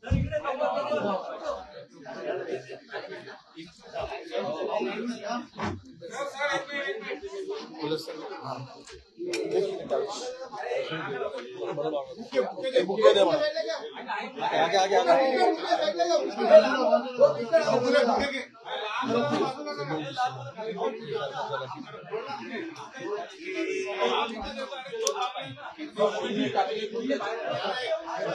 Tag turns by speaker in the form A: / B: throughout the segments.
A: हा, मग झाल्यावर सही करा.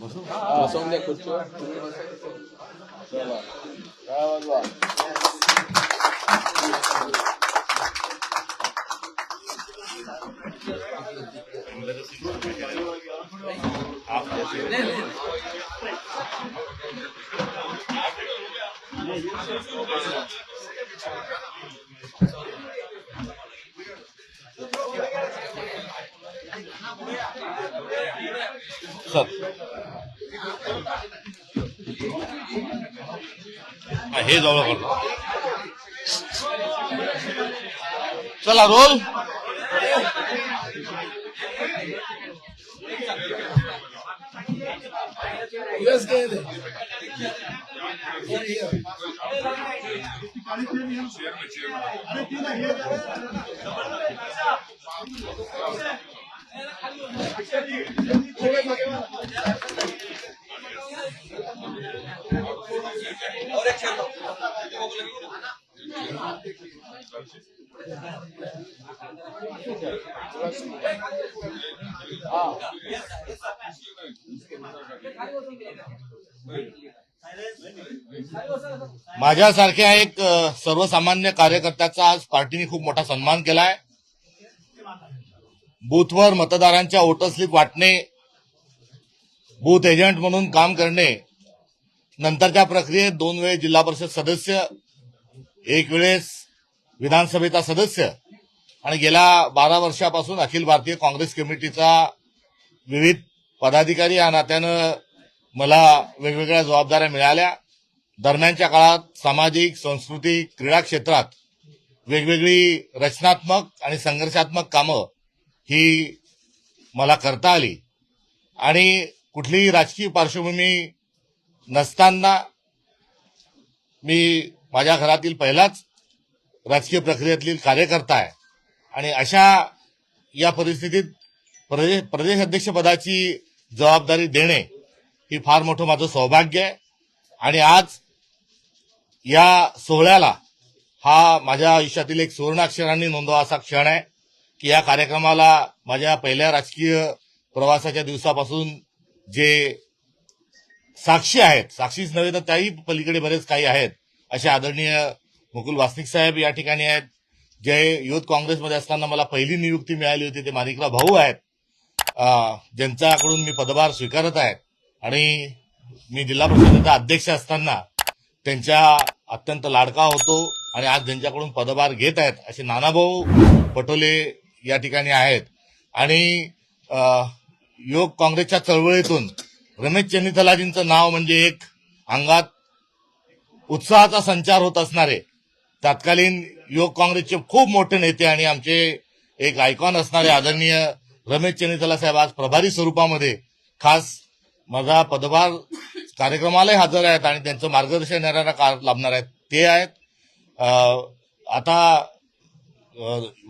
B: बसवून द्या खुर्चीवर. 好，谢谢。哼。哎，黑糟了，我操！这老多。जैसे
A: सर हा, हे जवळ करतो चला रोल माझ्यासारख्या एक सर्वसामान्य कार्यकर्त्याचा आज पार्टीने खूप मोठा सन्मान केलाय. बूथवर मतदारांच्या वोटर स्लिप वाटणे बूथ एजंट म्हणून काम करणे नंतरच्या प्रक्रियेत दोन वेळेस जिल्हा परिषद सदस्य एक वेळेस विधानसभेचा सदस्य आणि गेल्या बारा वर्षापासून अखिल भारतीय काँग्रेस कमिटीचा विविध पदाधिकारी या नात्यानं मला वेगवेगळ्या जबाबदाऱ्या मिळाल्या. दरम्यानच्या काळात सामाजिक सांस्कृतिक क्रीडा क्षेत्रात वेगवेगळी रचनात्मक आणि संघर्षात्मक कामं ही मला करता आली. आणि कुठलीही राजकीय पार्श्वभूमी नसताना मी माझ्या घरातील पहिलाच राजकीय प्रक्रियेतील कार्यकर्ता आहे. आणि अशा या परिस्थितीत प्रदेश प्रदेश अध्यक्षपदाची जबाबदारी देणे ही फार मोठं माझं सौभाग्य आहे. आणि आज या सोहळ्याला हा माझ्या आयुष्यातील एक सुवर्णाक्षरांनी नोंदवा असा क्षण आहे की या कार्यक्रमाला माझ्या पहिल्या राजकीय प्रवासाच्या दिवसापासून जे साक्षी आहेत साक्षीच नव्हे तर त्याही पलीकडे बरेच काही आहेत असे आदरणीय मुकुल वासनिक साहेब या ठिकाणी आहेत जे युथ काँग्रेसमध्ये असताना मला पहिली नियुक्ती मिळाली होती ते माणिकराव भाऊ आहेत. ज्यांच्याकडून मी पदभार स्वीकारत आहे. आणि मी जिल्हा परिषदेचा अध्यक्ष असताना त्यांच्या अत्यंत लाडका होतो आणि आज ज्यांच्याकडून पदभार घेत आहेत असे नानाभाऊ पटोले या ठिकाणी आहेत. आणि योग काँग्रेसच्या चळवळीतून रमेश चन्नीथलाजींचं नाव म्हणजे एक अंगात उत्साहाचा संचार होत असणारे तत्कालीन योग काँग्रेसचे खूप मोठे नेते आणि आमचे एक आयकॉन असणारे आदरणीय रमेश चेनितला साहेब आज प्रभारी स्वरूपामध्ये खास माझा पदभार कार्यक्रमालाही हजर आहेत आणि त्यांचं मार्गदर्शन येणारा कार लाभणार आहेत. ते आहेत. आता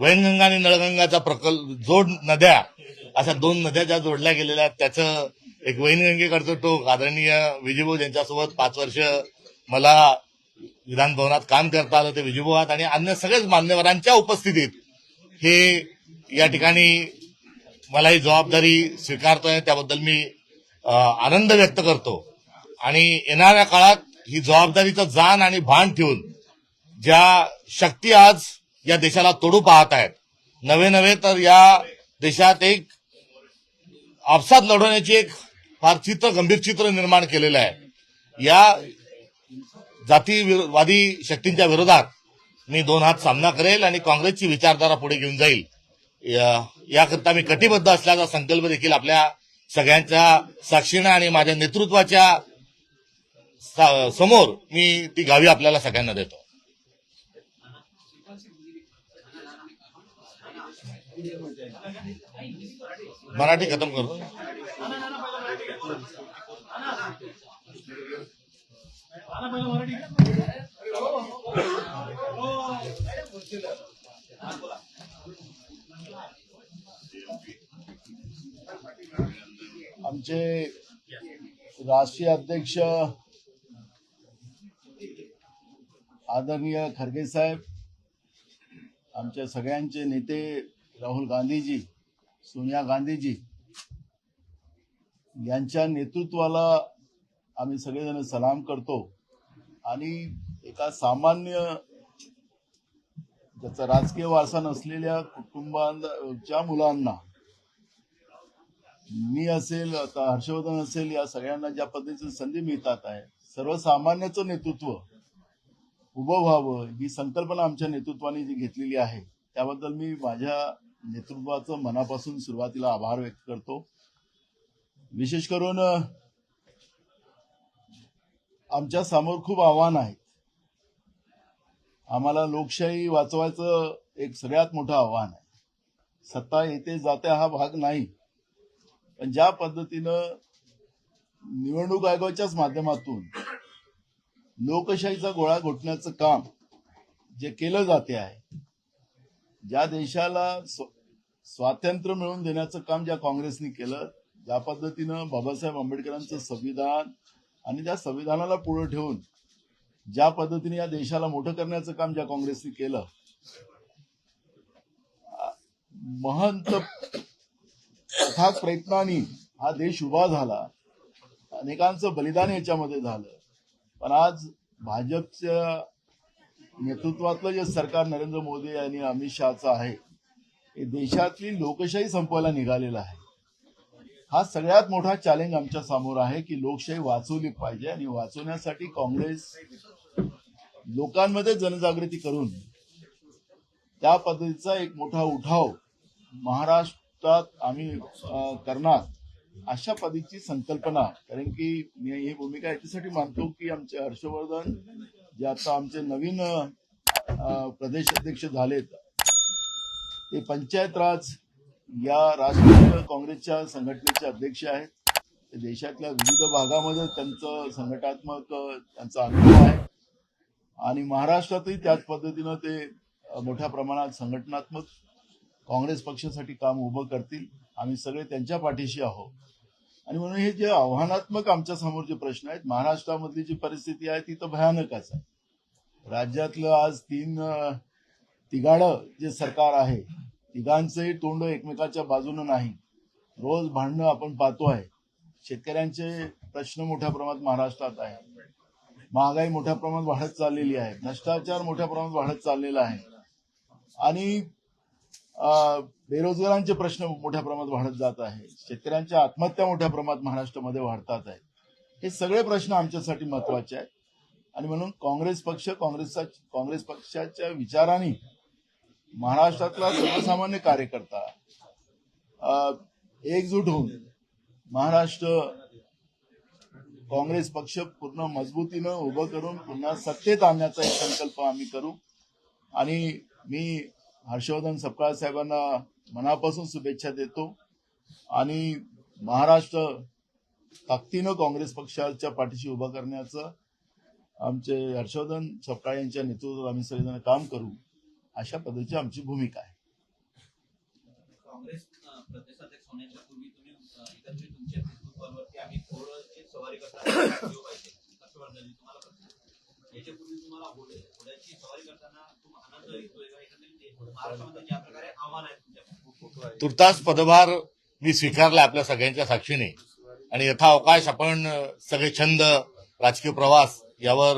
A: वैनगंगा आणि नळगंगाचा प्रकल्प जोड नद्या अशा दोन नद्या ज्या जोडल्या गेलेल्या आहेत त्याचं एक वैनगंगेकडचं टोक आदरणीय विजयभाऊ यांच्यासोबत पाच वर्ष मला विधानभवनात काम करता आलं ते विजयभाऊ आहेत आणि अन्य सगळेच मान्यवरांच्या उपस्थितीत हे या ठिकाणी मला ही जबाबदारी स्वीकारतोय. त्याबद्दल मी आनंद व्यक्त करतो. आणि येणाऱ्या काळात ही जबाबदारीचं जाण आणि भान ठेवून ज्या शक्ती आज या देशाला तोडू पाहत आहेत नवे नवे तर या देशात एक आपसात लढवण्याची एक फार चित्र गंभीर चित्र निर्माण केलेलं आहे. या जातीवादी शक्तींच्या विरोधात मी दोन हात सामना करेल आणि काँग्रेसची विचारधारा पुढे घेऊन जाईल. या- याकरता मी कटिबद्ध असल्याचा संकल्प देखील आपल्या सगळ्यांच्या साक्षीनं आणि माझ्या नेतृत्वाच्या समोर मी ती गावी आपल्याला सगळ्यांना देतो. मराठी खतम करतो
C: आमचे राष्ट्रीय अध्यक्ष आदरणीय खरगे साहेब आमच्या सगळ्यांचे नेते राहुल गांधीजी सोनिया गांधीजी यांच्या नेतृत्वाला आम्ही सगळेजण सलाम करतो. आणि एका सामान्य ज्याचा राजकीय वारसा नसलेल्या कुटुंबाच्या मुलांना मी असेल आता हर्षवर्धन असेल या सगळ्यांना ज्या पद्धतीची संधी मिळतात आहे सर्वसामान्याचं नेतृत्व उभं व्हावं ही संकल्पना आमच्या नेतृत्वाने जी घेतलेली आहे त्याबद्दल मी माझ्या नेतृत्वाचं मनापासून सुरुवातीला आभार व्यक्त करतो. विशेष करून आमच्यासमोर खूप आव्हान आहेत. आम्हाला लोकशाही वाचवायचं एक सगळ्यात मोठं आव्हान आहे. सत्ता येते जाते हा भाग नाही. पण ज्या पद्धतीनं निवडणूक आयोगाच्याच माध्यमातून लोकशाहीचा गोळा घोटण्याचं काम जे केलं जाते आहे ज्या देशाला स्वातंत्र्य मिळवून देण्याचं काम ज्या काँग्रेसने केलं ज्या पद्धतीनं बाबासाहेब आंबेडकरांचं संविधान आणि त्या संविधानाला पुढे ठेवून ज्या पद्धतीने या देशाला मोठं करण्याचं काम ज्या काँग्रेसने केलं महंत अथाक प्रयत्नांनी हा देश उभा झाला. अनेकांचं बलिदान याच्यामध्ये झालं. पण आज भाजपच्या नेतृत्वातलं जे सरकार नरेंद्र मोदी आणि अमित शहाचं आहे हे देशातली लोकशाही संपवायला निघालेलं आहे. हा सगळ्यात मोठा चॅलेंज आमच्यासमोर आहे की लोकशाही वाचवली पाहिजे आणि वाचवण्यासाठी काँग्रेस लोकांमध्ये जनजागृती करून त्या पद्धतीचा एक मोठा उठाव महाराष्ट्र नुकताच आम्ही करणार अशा पद्धतीची संकल्पना. कारण की मी ही भूमिका याच्यासाठी मानतो की आमचे हर्षवर्धन जे आता आमचे नवीन प्रदेश अध्यक्ष झालेत ते पंचायत राज या राष्ट्रीय काँग्रेसच्या संघटनेचे अध्यक्ष आहेत. ते देशातल्या विविध भागामध्ये त्यांचं संघटनात्मक त्यांचा अनुभव आहे. आणि महाराष्ट्रातही त्याच पद्धतीनं ते मोठ्या प्रमाणात संघटनात्मक काँग्रेस पक्षासाठी काम उभं करतील. आम्ही सगळे त्यांच्या पाठीशी आहोत. आणि म्हणून हे जे आव्हानात्मक आमच्यासमोर जे प्रश्न आहेत महाराष्ट्रामधली जी परिस्थिती आहे ती तर भयानकच आहे. राज्यातलं आज तीन तिघाड तिघाडं जे सरकार आहे तिघांचंही तोंड एकमेकाच्या बाजूनं नाही. रोज भांडणं आपण पाहतो आहे. शेतकऱ्यांचे प्रश्न मोठ्या प्रमाणात महाराष्ट्रात आहे. महागाई मोठ्या प्रमाणात वाढत चाललेली आहे. भ्रष्टाचार मोठ्या प्रमाणात वाढत चाललेला आहे. आणि बेरोजगारांचे प्रश्न मोठ्या प्रमाणात वाढत जात आहे शेतकऱ्यांच्या आत्महत्या मोठ्या प्रमाणात महाराष्ट्रामध्ये वाढतात आहेत. हे सगळे प्रश्न आमच्यासाठी महत्त्वाचे आहेत. आणि म्हणून काँग्रेस पक्ष काँग्रेसचा काँग्रेस पक्षाच्या विचाराने महाराष्ट्रातला सर्वसामान्य कार्यकर्ता अं, एकजूट होऊन महाराष्ट्र काँग्रेस पक्ष पूर्ण मजबूतीनं उभं करून पुन्हा सत्तेत आणण्याचा एक संकल्प आम्ही करू. आणि मी हर्षवर्धन सपकाळ साहेबांना मनापासून शुभेच्छा देतो. आणि महाराष्ट्र ताकदीनं काँग्रेस पक्षाच्या पाठीशी उभा करण्याचं आमचे हर्षवर्धन सपकाळ यांच्या नेतृत्वात आम्ही सगळेजण काम करू अशा पद्धतीची आमची भूमिका आहे.
D: काँग्रेस प्रदेशाध्यक्ष होण्याच्या पूर्वी तुम्ही एकत्रित तुमच्या फेसबुकवरती आम्ही घोड्याची सवारी करताना व्हिडिओ पाहिले हर्षवर्धनजी तुम्हाला? कसं तुम्हाला घोड्याची सवारी करताना
A: तुर्तास पदभार मी स्वीकारला आपल्या सगळ्यांच्या साक्षीने. आणि यथा अवकाश आपण सगळे छंद राजकीय प्रवास यावर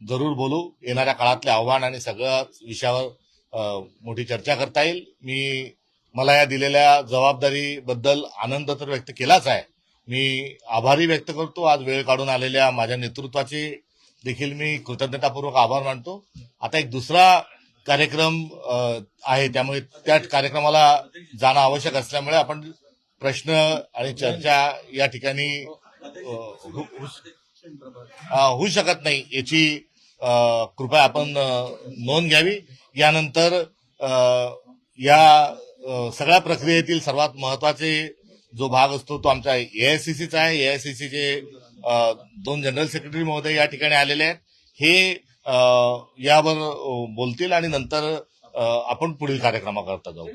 A: जरूर बोलू. येणाऱ्या काळातले आव्हान आणि सगळ्या विषयावर मोठी चर्चा करता येईल. मी मला या दिलेल्या जबाबदारीबद्दल आनंद तर व्यक्त केलाच आहे. मी आभारी व्यक्त करतो. आज वेळ काढून आलेल्या माझ्या नेतृत्वाची देखील मी कृतज्ञतापूर्वक आभार मानतो. आता एक दुसरा कार्यक्रम आहे त्यामुळे त्या कार्यक्रमाला जाणं आवश्यक असल्यामुळे आपण प्रश्न आणि चर्चा या ठिकाणी होऊ शकत नाही याची कृपया आपण नोंद घ्यावी. यानंतर या सगळ्या प्रक्रियेतील सर्वात महत्त्वाचे जो भाग असतो तो आमचा एआयसीसीचा आहे. एआयसीसीचे दोन जनरल सेक्रेटरी महोदय या ठिकाणी आलेले आहेत. हे यावर बोलतील आणि नंतर आपण पुढील कार्यक्रमाकरता जाऊ.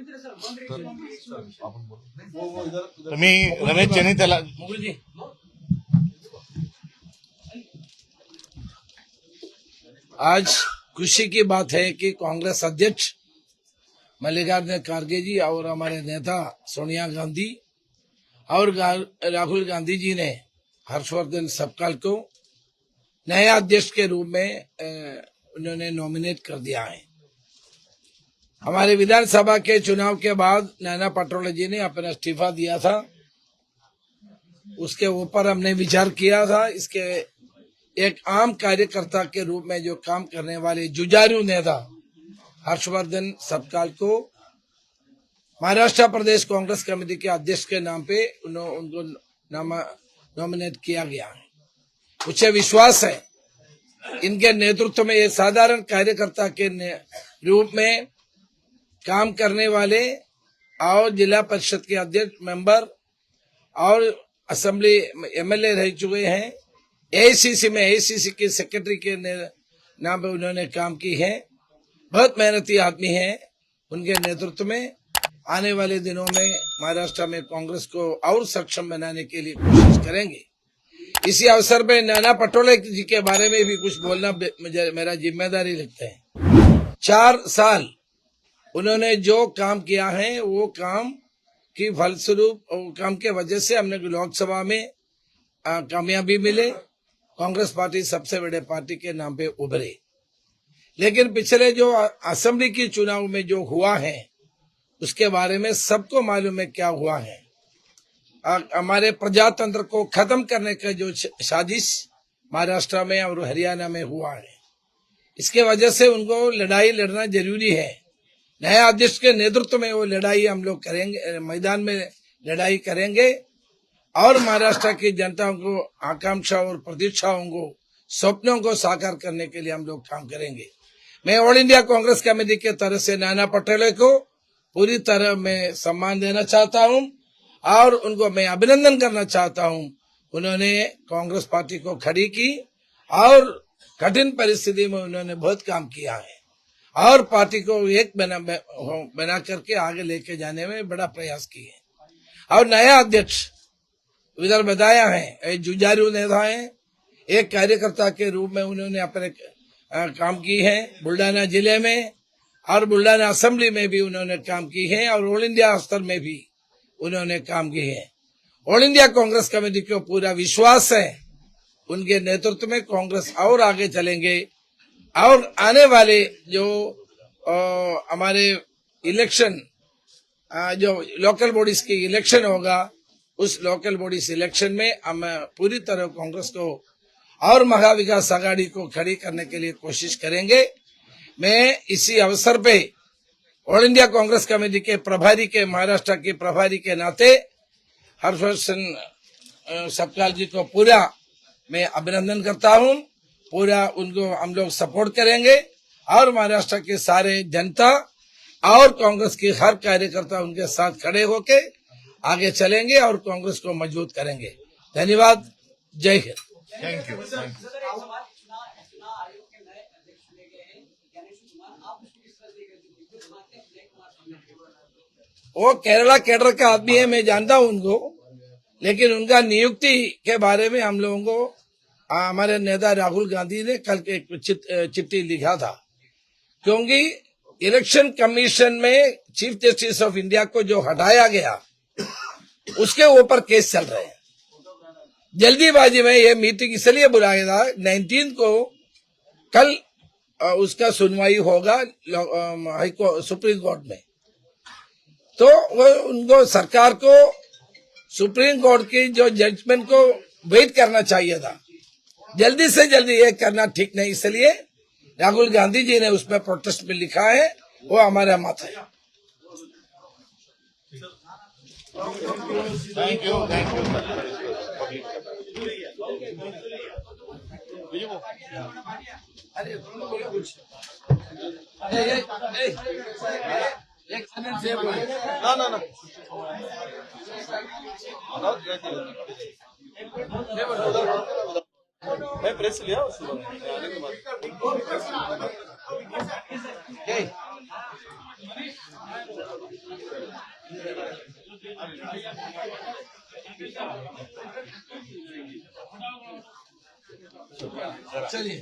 A: तर मी रमेश चेनी त्याला
E: आज खुशी की बात है कि कांग्रेस अध्यक्ष मल्लिकार्जुन खड़गे जी और हमारे नेता सोनिया गांधी और राहुल गांधी जी ने हर्षवर्धन सबकाल को नया अध्यक्ष के रूप में उन्होंने नॉमिनेट कर दिया है। हमारे विधानसभा के चुनाव के बाद नाना पटोले जी ने अपना इस्तीफा दिया था। उसके ऊपर हमने विचार किया था। इसके एक आम कार्यकर्ता के रूप में जो काम करने वाले जुजारू नेता हर्षवर्धन सबकाल को महाराष्ट्र प्रदेश कांग्रेस कमेटी के अध्यक्ष के नाम पे उनको नामा- नॉमिनेट किया गया। मुझे विश्वास है, इनके नेतृत्व में ये साधारण कार्यकर्ता के रूप में काम करने वाले और जिला परिषद के अध्यक्ष, मेंबर और असेंबली एमएलए रह चुके हैं। एआईसीसी में एआईसीसी के सेक्रेटरी के नाम पे उन्होंने काम की है। बहुत मेहनती आदमी है उनके नेतृत्व में। आने वाले दिनों में महाराष्ट्र में कांग्रेस को और सक्षम बनाने के लिए कोशिश करेंगे। इसी अवसर पे नाना पटोले जी के बारे में भी कुछ बोलना मेरा ज़िम्मेदारी लगता है। चार साल उन्होंने जो काम किया है, वो काम की फलस्वरूप काम के वजह से हमने लोकसभा में कामयाबी मिले। कांग्रेस पार्टी सबसे बड़े पार्टी के नाम पे उभरे। लेकिन पिछले जो असेंबली की चुनाव में जो हुआ है उसके बारे में सबको मालूम है क्या हुआ है। हमारे प्रजातंत्र को खत्म करने का जो साजिश महाराष्ट्र में और हरियाणा में हुआ है। इसके वजह से उनको लड़ाई लड़ना ज़रूरी है। नया अध्यक्ष के नेतृत्व में वो लड़ाई हम लोग करेंगे, मैदान में लड़ाई करेंगे और महाराष्ट्र की जनता को आकांक्षा और प्रतीक्षाओं को, स्वप्नों को साकार करने के लिए हम लोग काम करेंगे। मैं ऑल इंडिया कांग्रेस कमेटी के तरफ़ से नाना पटेले को पूरी तरह मैं सम्मान देना चाहता हूँ और उनको मैं अभिनंदन करना चाहता हूँ। उन्होंने कांग्रेस पार्टी को खड़ी की और कठिन परिस्थिति में उन्होंने बहुत काम किया है। और पार्टी को एक बना बना करके आगे लेके जाने में बड़ा प्रयास किए और नया अध्यक्ष इधर बताया है ये जुझारू नेता है। एक कार्यकर्ता के रूप में उन्होंने अपने काम की है बुल्डाना ज़िले में। और बुल्डाना असेंबली में भी उन्होंने काम की है और ऑल इंडिया स्तर में भी उन्होंने काम की है। ऑल इंडिया कांग्रेस कमेटी को पूरा विश्वास है। उनके नेतृत्व में कांग्रेस और आगे चलेंगे और आने वाले जो हमारे इलेक्शन जो लोकल बॉडीज की इलेक्शन होगा, उस लोकल बॉडीज इलेक्शन में हम पूरी तरह कांग्रेस को और महाविकास आघाड़ी को खड़ी करने के लिए कोशिश करेंगे। मैं इसी अवसर पे ऑल इंडिया कांग्रेस कमेटी के प्रभारी के, महाराष्ट्र के प्रभारी के नाते हर्षवर्धन सपकाल जी को पूरा मैं अभिनंदन करता हूँ। पूरा उनको हम लोग सपोर्ट करेंगे और महाराष्ट्र के सारे जनता और कांग्रेस के हर कार्यकर्ता उनके साथ खड़े होके आगे चलेंगे और कांग्रेस को मज़बूत करेंगे। धन्यवाद। जय Hind.
A: Thank you
F: thank you sir एक सवाल चुनाव चुनाव आयोग के नए अध्यक्ष चुने गए हैं ज्ञानेश कुमार आप उसको किस तरह से देखते हैं मानते हैं विजय कुमार स्वामी
E: वो केरला कैडर का आदमी है, मैं जानता हूँ उनको। लेकिन उनका नियुक्ति के बारे में हम लोगों को हमारे नेता राहुल गांधी ने कल एक चिट- चिट्ठी लिखा था। क्योंकि इलेक्शन कमीशन में चीफ जस्टिस ऑफ़ इंडिया को जो हटाया गया, उसके ऊपर केस चल रहे हैं। जल्दीबाजी में यह मीटिंग इसलिए बुलाया था, नाइनटीन को कल उसका सुनवाई होगा हाई सुप्रीम कोर्ट में। तो वो उनको सरकार को सुप्रीम कोर्ट की जो जजमेंट को वेट करना चाहिए था जल्दी से जल्दी ये करना ठीक नहीं इसलिए राहुल गांधी जी ने उसमें प्रोटेस्ट में लिखा है वो हमारा मत है अरे बोलो कुछ एक सेकंड
B: ना ना ना मैं प्रेस लिया उसको आने के बाद
E: चलिए।